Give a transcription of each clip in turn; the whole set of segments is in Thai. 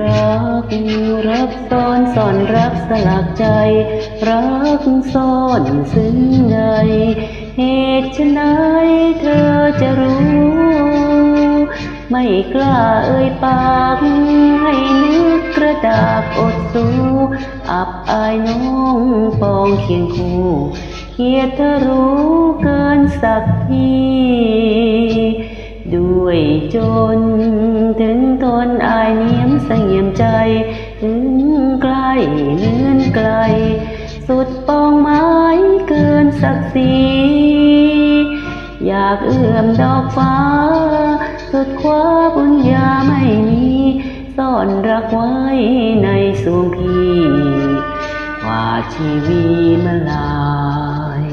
รัก รักซ่อนซ่อนรักสลักใจ รักซ่อนซึ้งใดเหตุไฉนเธอจะรู้ ไม่กล้าเอ่ยปากให้นึกกระดาษอดสู้อับอายน้องปองเคียงคู่เกียดเธอรู้เกินสักทีด้วยจนถึงทนอายนียมเสงี่ยม ใจถึงไกลเลื่อนไกล สุดปองไม้เกินศักดิ์ศรีอยากเอื้อมดอกฟ้า สุดคว้าบุญญาไม่มีซ่อนรักไว้ในสวงพี่ว่าชีวีมาลาย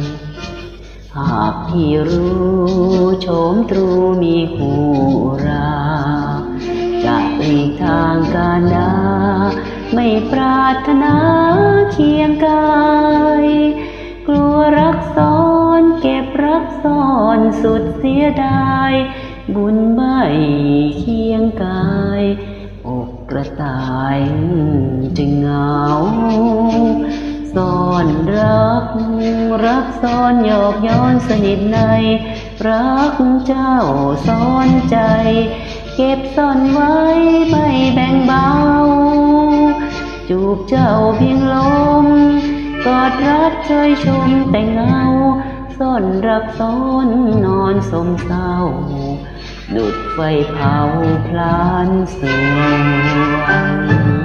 หากพี่รู้โฉมตรูมีหูรา หลีกทางการดาไม่ปรารถนาเคียงกาย กลัวรักซ้อนเก็บรักซ่อนสุดเสียดาย บุญไม่เคียงกายอกกระต่ายจึงเหงาซ่อนรัก รักซ่อนหยอกย้อนสนิทใน รักเจ้าซ่อนใจ เก็บซ่อนไว้ไม่แบ่งเบา จูบเจ้าเพียงลม กอดรัดเชยชมแต่เงาซ่อนรักซ่อนนอนสมเศร้า ดุดไฟเผาพลานสวง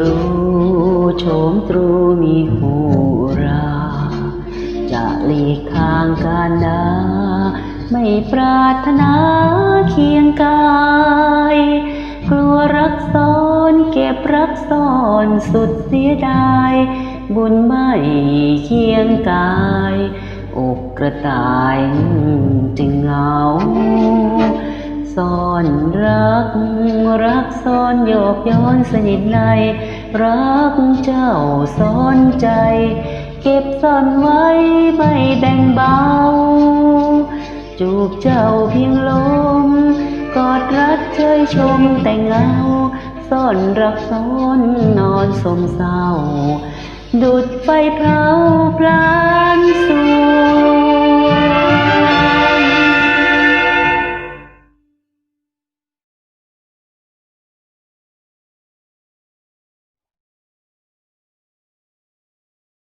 รู้โฉมตรูมีหูรา จะหลีกทางการดาไม่ปรารถนาเคียงกาย กลัวรักซ้อนเก็บรักซ่อนสุดเสียดาย บุญไม่เคียงกาย อกกระต่ายจึงเหงาซ่อนรัก ซ่อนโยกย้อนสนิทใน รักเจ้าซ่อนใจ เก็บซ่อนไว้ไม่แบ่งเบา จูบเจ้าเพียงลม กอดรักเชยชมแต่เงา ซ่อนรักซ่อนนอนสมเศร้า ดุดไฟเผาพลา